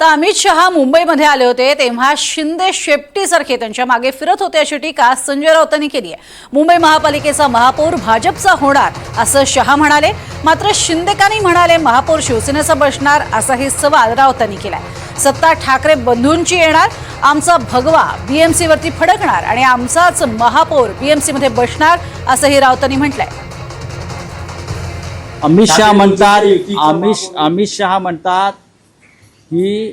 तर अमित शहा मुंबईमध्ये आले होते तेव्हा शिंदे शेपटीसारखे त्यांच्या मागे फिरत होते अशी टीका संजय राऊतांनी केली आहे. मुंबई महापालिकेचा महापौर भाजपचा होणार असं शहा म्हणाले. मात्र शिंदेकांनी म्हणाले महापौर शिवसेनेचा बसणार असाही सवाल राऊतांनी केलाय. सत्ता ठाकरे बंधूंची येणार आमचा भगवा बीएमसी वरती फडकणार आणि आमचाच महापौर बीएमसी मध्ये बसणार असंही राऊतांनी म्हटलंय. अमित शहा म्हणतात अमित. अमित शहा म्हणतात की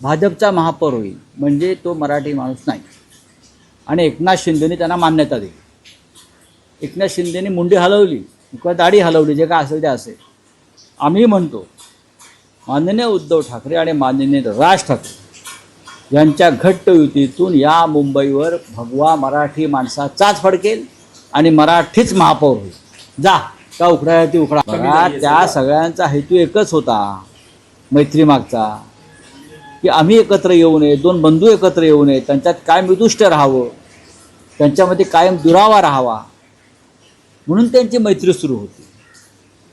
भाजपचा महापौर होईल म्हणजे तो मराठी माणूस नाही. आणि एकनाथ शिंदेने त्यांना मान्यता दिली. एकनाथ शिंदेने मुंडी हलवली किंवा दाढी हलवली जे काय असेल ते असेल. आम्ही म्हणतो माननीय उद्धव ठाकरे आणि माननीय राज ठाकरे यांच्या घट्ट युतीतून या मुंबईवर भगवा मराठी माणसाचाच फडकेल आणि मराठीच महापौर होईल. जा का उकडा ती उकडा बघा, त्या सगळ्यांचा हेतू एकच होता. मैत्री मागचा की आम्ही एकत्र येऊ नये दोन बंधू एकत्र येऊ नये त्यांच्यात कायम विदुष्ट राहावं त्यांच्यामध्ये कायम दुरावा राहावा. म्हणून त्यांची मैत्री सुरू होती.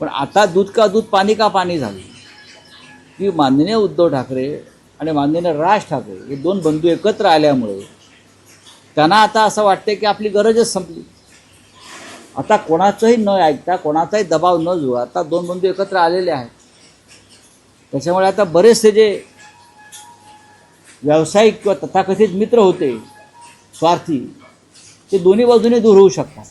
पण आता दूध का दूध पाणी का पाणी झाली. की माननीय उद्धव ठाकरे आणि माननीय राज ठाकरे हे दोन बंधू एकत्र आल्यामुळे त्यांना आता असं वाटतं की आपली गरजच संपली. आता कोणाचंही न ऐकता कोणाचाही दबाव न जुळा आता दोन बंधू एकत्र आलेले आहेत. त्याच्यामुळे आता बरेचसे जे व्यावसायिक किंवा तथाकथित मित्र होते स्वार्थी ते दोन्ही बाजूने दूर होऊ शकतात.